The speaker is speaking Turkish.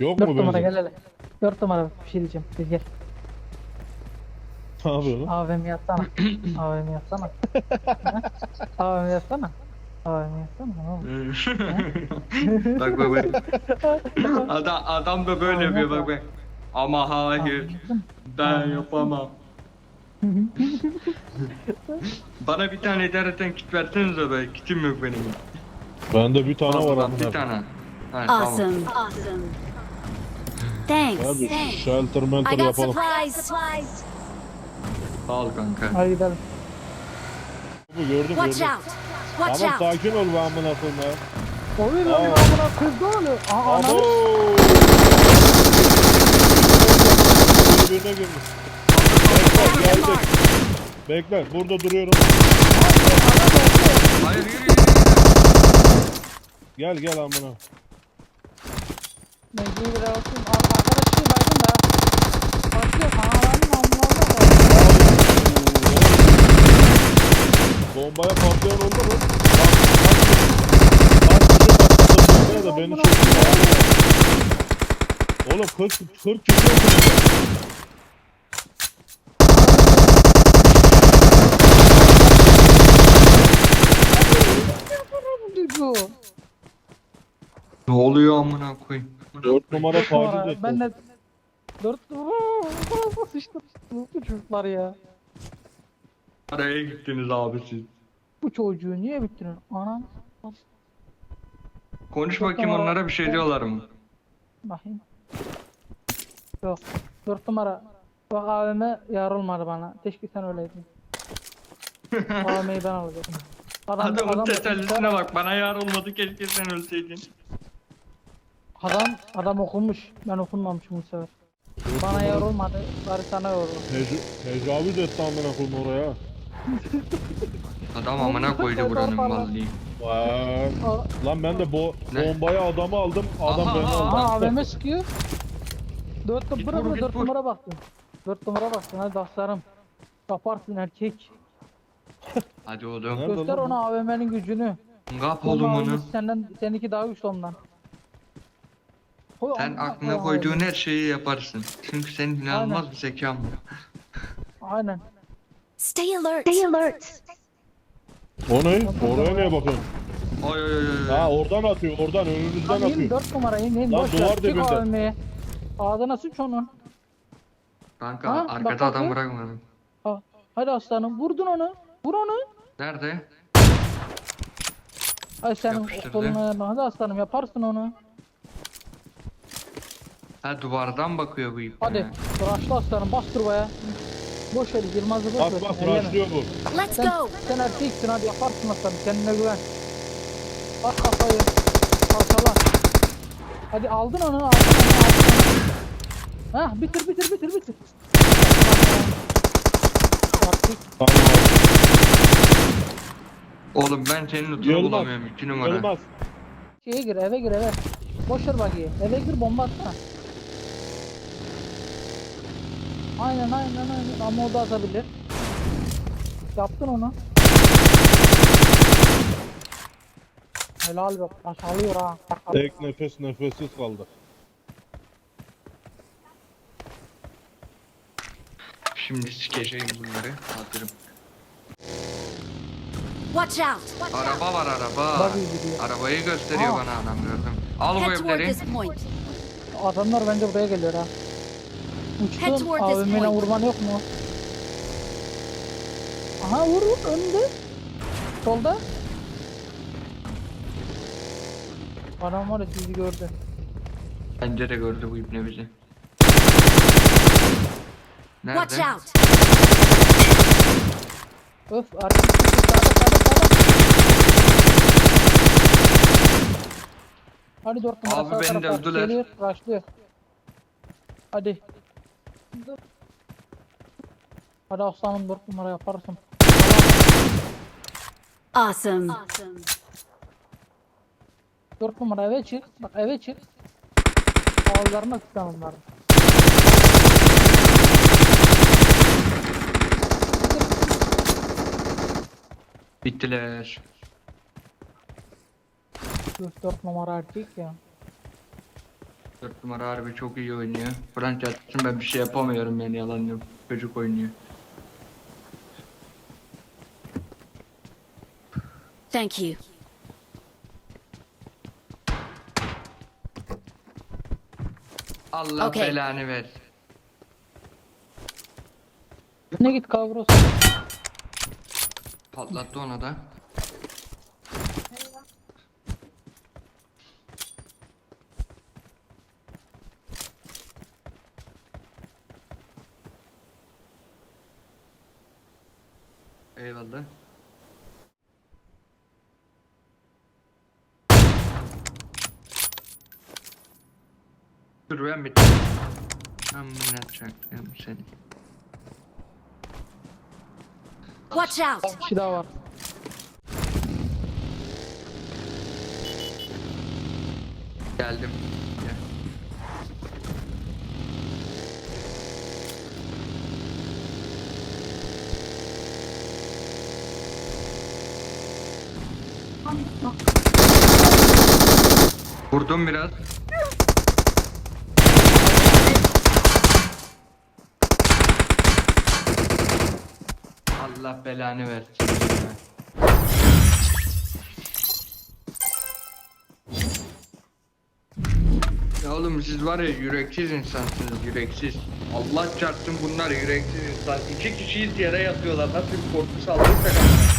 Yok Dört mu numara benzin? gel hele. Dört numara bir şey diyeceğim. Biz gel. Ne yapıyorsun? AVM yatsana. AVM yatsana. Ha? AVM yatsana. AVM yatsana. Ne oldu? bak bak bak. Adam, adam da böyle yapıyor bak bak. Ama hayır. Ben yapamam. Bana bir tane idareten kit versenize be. Kitim yok benim. Bende bir tane var amına. Bir tane. Ha, tamam. Awesome. Awesome. Thanks. Abi shelter I mentor got yapalım. supplies. Sağ ol kanka. Hadi gidelim. Bu gördüm Watch gördüm. out. Watch Tamam out. sakin ol be amına koyayım ya. Oy lan Aa. amına kızdı öyle. Aa Abo! ananı. Birbirine girmiş. Bekle geldik. Bekle burada duruyorum. Hayır yürü yürü. yürü. Gel gel amına. Mecbur bir olsun. Arkadaşım baydın da. Bakıyorum ananın amına Bombaya patlayan oldu mu? Bombaya da beni çok Oğlum 40 40 kişi. Bu. Ne oluyor amına koyayım? 4 numara taciz etti. Ben de dört numara sıçtım. Bu çocuklar ya. Araya gittiniz abi siz. Bu çocuğu niye bitirin? Anam. Konuş Dört bakayım numara- onlara bir şey diyorlar mı? Bakayım. Yok. Dört numara. Bak abime yarılmadı bana. Keşke sen öyleydin. Abimeyi ben alacaktım. Adam, Adamın adam, tesellisine bak bana yar olmadı keşke sen ölseydin. Adam, adam okumuş. Ben okunmamışım bu sefer. Bana yar olmadı. Bari sana yar oldu. Tec- tecavüz etti amına koyayım oraya. Adam amına koydu buranın malını. Vay. Aa, Lan ben de bo Ne? bombaya adamı aldım. Adam Aha, beni aha, aldı. Aha AVM sıkıyor. Dört, Git bırak vur, git dört vur. numara baktın. Dört numara baktın hadi aslanım. Kaparsın erkek. Hadi oğlum. Nerede Göster lan bu? ona AVM'nin gücünü. Kap oğlum onu. AVM'si Senden, seninki daha güçlü ondan. Koy Sen amına aklına koy koyduğun her şeyi yaparsın. Çünkü senin inanılmaz bir zekan var. Aynen. Stay alert. Stay alert. O ne? Oraya neye bakıyorsun? Oy oy oy oy. Ha oradan atıyor. Oradan in atıyor. dört numara in in. Lan Boş duvar ver. Çık dibinde. AVM'ye. Ağzına sıç onu. Kanka Ha, bak arkada adam bakayım. bırakmadım. Ha. Hadi aslanım vurdun onu. Vur onu. Nerede? Hadi senin Yapıştırdı. koluna ayarla. Hadi aslanım yaparsın onu. Ha duvardan bakıyor bu ip. Hadi. Raşla aslanım bastır baya. Boş ver Yılmaz'ı boş Bak ver. bak elleme. raşlıyor bu. Let's Sen, go. sen erkeksin hadi yaparsın aslanım kendine güven. Bak kafayı. Parçala. Hadi aldın onu aldın onu aldın onu. Hah bitir bitir bitir bitir. Tamam abi. Oğlum ben senin Yılmaz. bulamıyorum. iki numara. Yılmaz. şeye gir eve gir eve. Boş ver bakayım. Eve gir bomba atsana. Aynen aynen aynen ama o da atabilir. Yaptın onu. Helal bak aşağılıyor ha. Tek nefes nefessiz kaldı. Şimdi sikeceğim bunları. Hatırım. Watch out. Araba var araba. Gidiyor. Arabayı gösteriyor Aa. bana adam gördüm. Al bu Head toward evleri. this point. Adamlar bence buraya geliyor ha. Head Uçtun toward this AVM'yle point. vurman yok mu? Aha vur vur önünde. Solda. Adam var ya sizi gördü. Bence de gördü bu ibne bizi. Watch Nerede? out. Öf arkadaşlar sağda sağda sağda. Hadi dört numara Abi sağ beni tarafa dövdüler. geliyor, rushlıyor. Hadi. Hadi aslanım dört numara yaparsın. Awesome. Awesome. Dört numara eve çık. Bak eve çık. Ağızlarına tıkan onları. Bittiler. Üf, dört numara erkek ya. Dört numara harbi çok iyi oynuyor. Frank Jackson ben bir şey yapamıyorum yani yalan yok. Çocuk oynuyor. Thank you. Allah Okey. belanı ver. Ne git kavros. Patlattı ona da. Eyvallah. Dur ben bir Amına çaktım seni. Watch out! Bir kişi daha var. Geldim. Gel. Vurdum biraz. Allah belanı versin. Ya oğlum siz var ya yüreksiz insansınız yüreksiz. Allah çarpsın bunlar yüreksiz insan. İki kişiyiz yere yatıyorlar. Nasıl bir korku saldıysak ama.